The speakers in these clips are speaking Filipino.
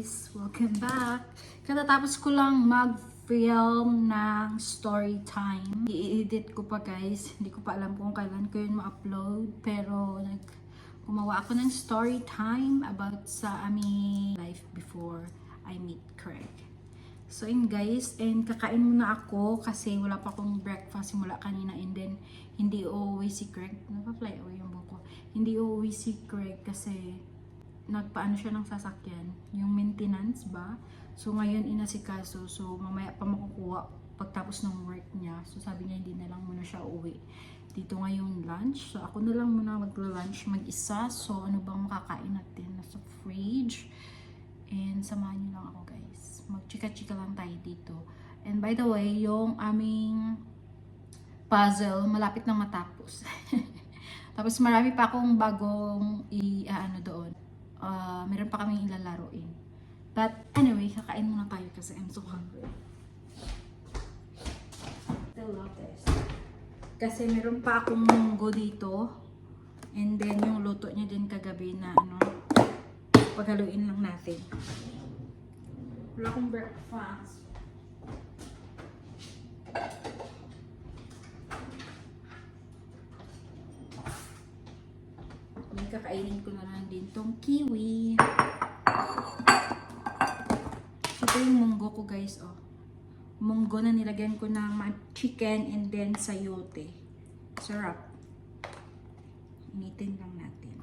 guys! Welcome back! Katatapos ko lang mag-film ng story time. I-edit ko pa guys. Hindi ko pa alam kung kailan ko yun ma-upload. Pero nag gumawa ako ng story time about sa aming life before I meet Craig. So yun guys, and kakain muna ako kasi wala pa akong breakfast simula kanina and then hindi uuwi si Craig. Napafly away yung buko. Hindi uuwi si Craig kasi nagpaano siya ng sasakyan, yung maintenance ba? So ngayon inasikaso, so mamaya pa makukuha pagtapos ng work niya. So sabi niya hindi na lang muna siya uwi. Dito ngayon lunch. So ako na lang muna magla-lunch mag-isa. So ano bang makakain natin? Nasa fridge. And samahan niyo lang ako guys. Magchika-chika lang tayo dito. And by the way, yung aming puzzle malapit na matapos. Tapos marami pa akong bagong i-ano doon. Ah, meron pa kaming ilalaroin. But anyway, kakain muna tayo kasi I'm so hungry. I love this. Kasi meron pa akong munggo dito. And then yung luto niya din kagabi na ano, paghaluin lang natin. Wala akong breakfast. Kakainin ko na lang din tong kiwi. Ito yung munggo ko guys, oh. Munggo na nilagyan ko ng chicken and then sayote. Sarap. Initin lang natin.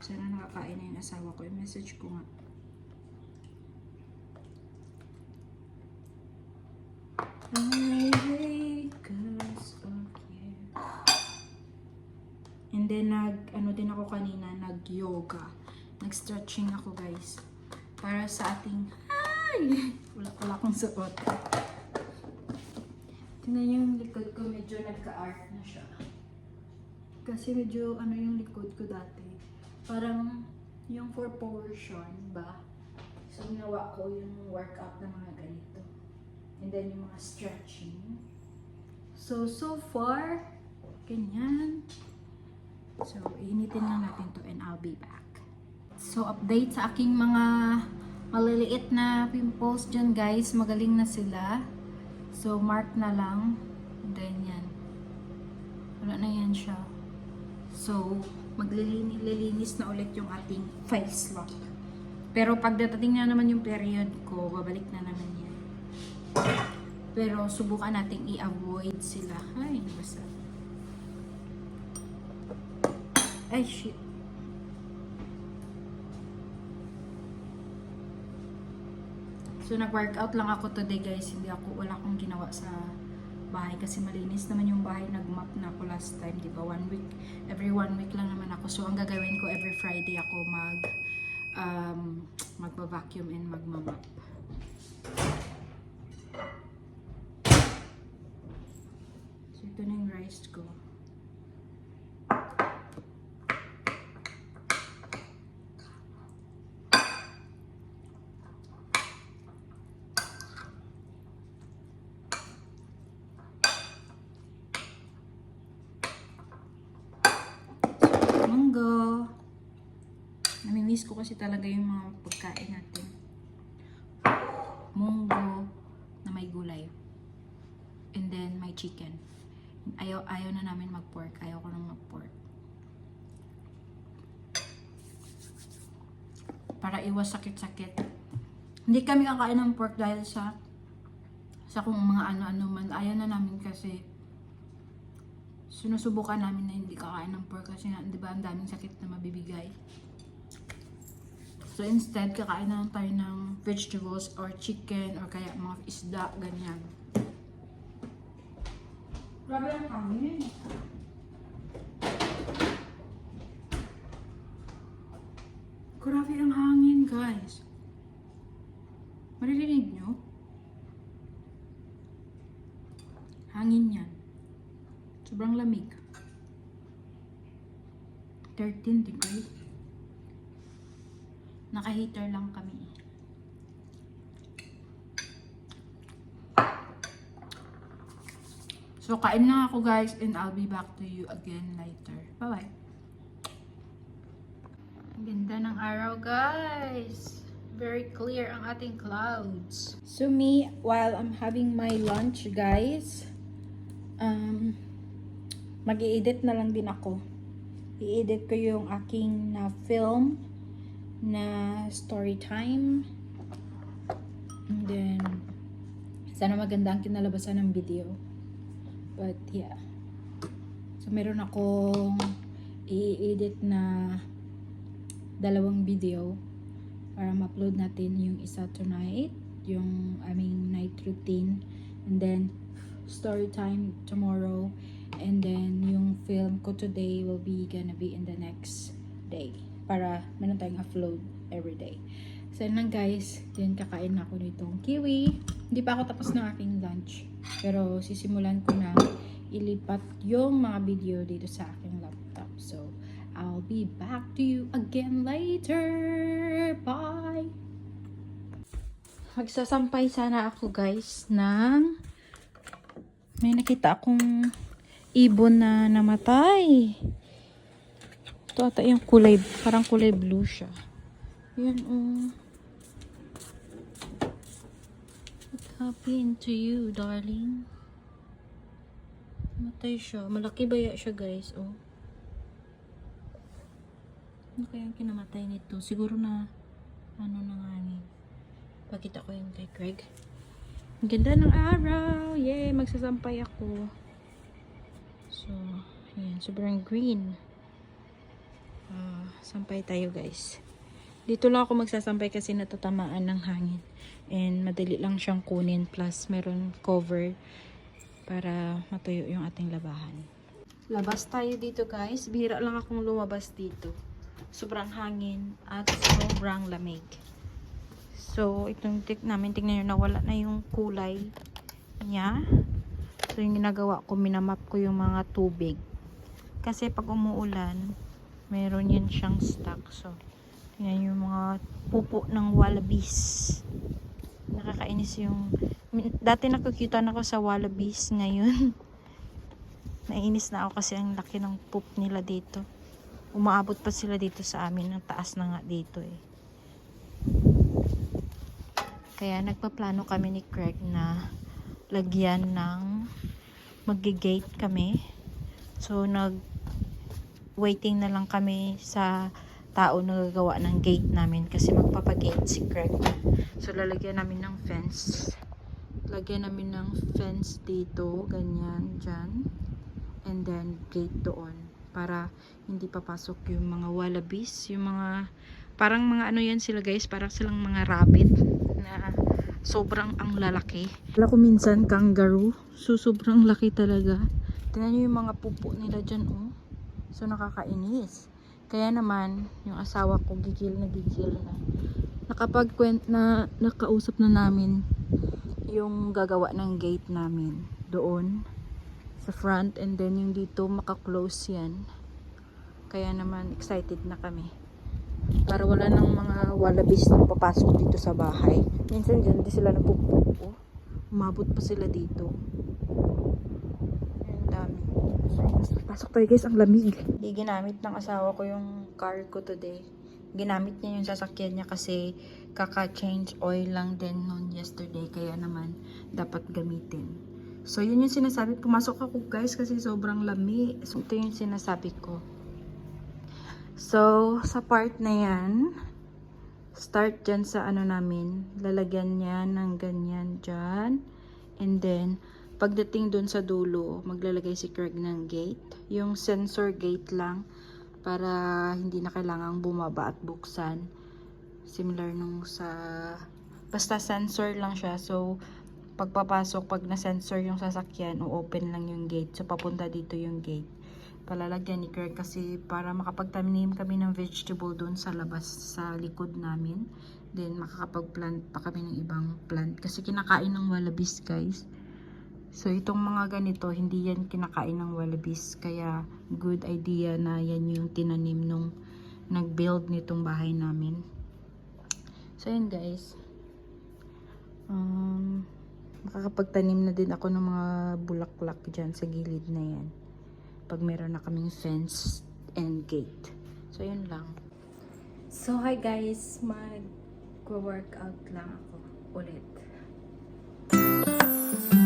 Sana nakakain na yung asawa ko. I-message ko nga. And then nag ano din ako kanina, nag-yoga. Nag-stretching ako, guys. Para sa ating ay, wala pala akong suot. Tingnan yung likod ko, medyo nagka-art na siya. Kasi medyo ano yung likod ko dati. Parang yung for portion ba? So, ginawa ko yung workout na mga ganito. And then yung mga stretching. So, so far, ganyan. So, initin lang natin to and I'll be back. So, update sa aking mga maliliit na pimples dyan guys. Magaling na sila. So, mark na lang. Then yan. Wala na yan siya. So, maglilinis na ulit yung ating face lock. Pero pagdating na naman yung period ko, babalik na naman yan. Pero subukan nating i-avoid sila. Ay, basta. Ay, shit. So, nag-workout lang ako today, guys. Hindi ako, wala akong ginawa sa bahay kasi malinis naman yung bahay. Nag-map na ako last time, di ba? One week, every one week lang naman ako. So, ang gagawin ko, every Friday ako mag, um, magba-vacuum and magmamap. So, ito na yung rice ko. Munggo. Namimiss ko kasi talaga yung mga pagkain natin. Munggo na may gulay. And then may chicken. Ayaw, ayaw na namin mag-pork. Ayaw ko nang mag-pork. Para iwas sakit-sakit. Hindi kami kakain ng pork dahil sa sa kung mga ano-ano man. Ayaw na namin kasi sinusubukan namin na hindi kakain ng pork kasi nga, di ba, ang daming sakit na mabibigay. So instead, kakain na lang tayo ng vegetables or chicken or kaya mga isda, ganyan. Grabe ang hangin. Grabe ang hangin, guys. Maririnig nyo? Hangin yan. Sobrang lamig. 13 degrees. Naka-heater lang kami. So, kain na ako guys and I'll be back to you again later. Bye-bye. Ganda ng araw, guys. Very clear ang ating clouds. So me, while I'm having my lunch, guys, um, mag edit na lang din ako. I-edit ko yung aking na film na story time. And then, sana maganda ang kinalabasan ng video. But yeah. So meron akong i-edit na dalawang video para ma-upload natin yung isa tonight, yung aming night routine, and then story time tomorrow, and then yung film ko today will be gonna be in the next day para meron tayong upload every day. So yun lang guys, yun kakain ako nitong kiwi. Hindi pa ako tapos ng aking lunch. Pero sisimulan ko na ilipat yung mga video dito sa aking laptop. So, I'll be back to you again later. Bye! Magsasampay sana ako guys ng may nakita akong ibon na namatay. Ito ata yung kulay, parang kulay blue siya. Yan oh. What happened to you, darling? Matay siya. Malaki baya siya guys, oh. Ano kaya kinamatay nito? Siguro na, ano na nga ni. Pakita ko yun kay Craig. Ang ganda ng araw! Yay! Magsasampay ako. So, ayan. Sobrang green. Ah, sampay tayo guys. Dito lang ako magsasampay kasi natatamaan ng hangin. And madali lang siyang kunin. Plus, meron cover para matuyo yung ating labahan. Labas tayo dito guys. Bihira lang akong lumabas dito. Sobrang hangin at sobrang lamig. So, itong tik namin, tingnan nyo, nawala na yung kulay niya. So, yung ginagawa ko, minamap ko yung mga tubig. Kasi pag umuulan, meron yan siyang stock. So, tingnan yung mga pupo ng wallabies. Nakakainis yung... Dati nakakita na ako sa wallabies ngayon. Nainis na ako kasi ang laki ng poop nila dito. Umaabot pa sila dito sa amin. Ang taas na nga dito eh. Kaya nagpaplano kami ni Craig na lagyan ng mag-gate kami. So nag waiting na lang kami sa tao na gagawa ng gate namin kasi magpapagate si Craig. So lalagyan namin ng fence. Lagyan namin ng fence dito, ganyan, dyan. And then gate doon para hindi papasok yung mga wallabies, yung mga parang mga ano yan sila guys, parang silang mga rabbit na sobrang ang lalaki. Wala ko minsan kangaroo, so sobrang laki talaga. Tingnan nyo yung mga pupo nila dyan oh. So nakakainis. Kaya naman, yung asawa ko gigil na gigil na. Nakapagkwent na nakausap na namin yung gagawa ng gate namin doon sa front and then yung dito makaklose yan. Kaya naman excited na kami. Para wala nang mga wallabies na papasok dito sa bahay. Minsan dyan di sila napupupo. Umabot pa sila dito. Pasok tayo guys, ang lamig. Hindi ginamit ng asawa ko yung car ko today. Ginamit niya yung sasakyan niya kasi kaka-change oil lang din noon yesterday. Kaya naman dapat gamitin. So, yun yung sinasabi. Pumasok ako guys kasi sobrang lami. So, ito yung sinasabi ko. So, sa part na yan, start dyan sa ano namin. Lalagyan niya ng ganyan dyan. And then, pagdating dun sa dulo, maglalagay si Craig ng gate. Yung sensor gate lang para hindi na kailangang bumaba at buksan. Similar nung sa... Basta sensor lang siya. So, pagpapasok, pag na-sensor yung sasakyan, o-open lang yung gate. So, papunta dito yung gate. Palalagyan ni Kirk kasi para makapagtanim kami ng vegetable doon sa labas, sa likod namin. Then, makakapag-plant pa kami ng ibang plant. Kasi kinakain ng wallabies, guys. So, itong mga ganito, hindi yan kinakain ng wallabies. Kaya, good idea na yan yung tinanim nung nag-build nitong bahay namin. So, yun guys. Um, makakapagtanim na din ako ng mga bulaklak dyan sa gilid na yan. Pag meron na kaming fence and gate. So, yun lang. So, hi guys, mag-workout lang ako ulit. update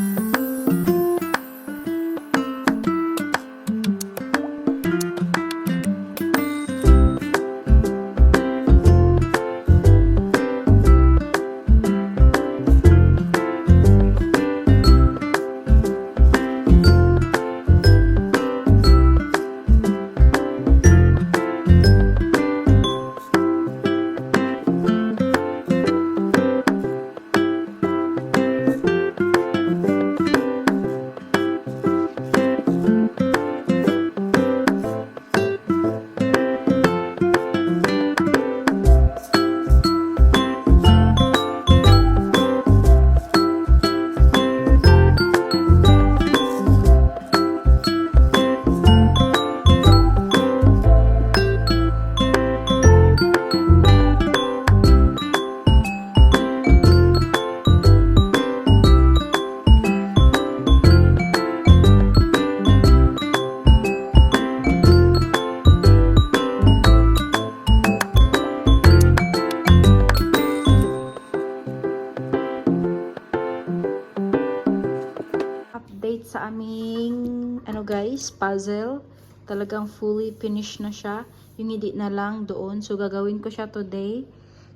guys, puzzle. Talagang fully finished na siya. Yung hindi na lang doon. So gagawin ko siya today.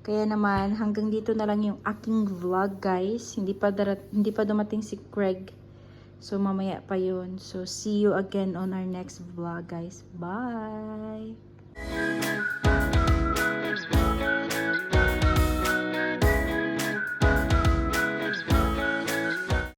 Kaya naman hanggang dito na lang yung aking vlog guys. Hindi pa hindi pa dumating si Craig. So mamaya pa yun. So see you again on our next vlog guys. Bye.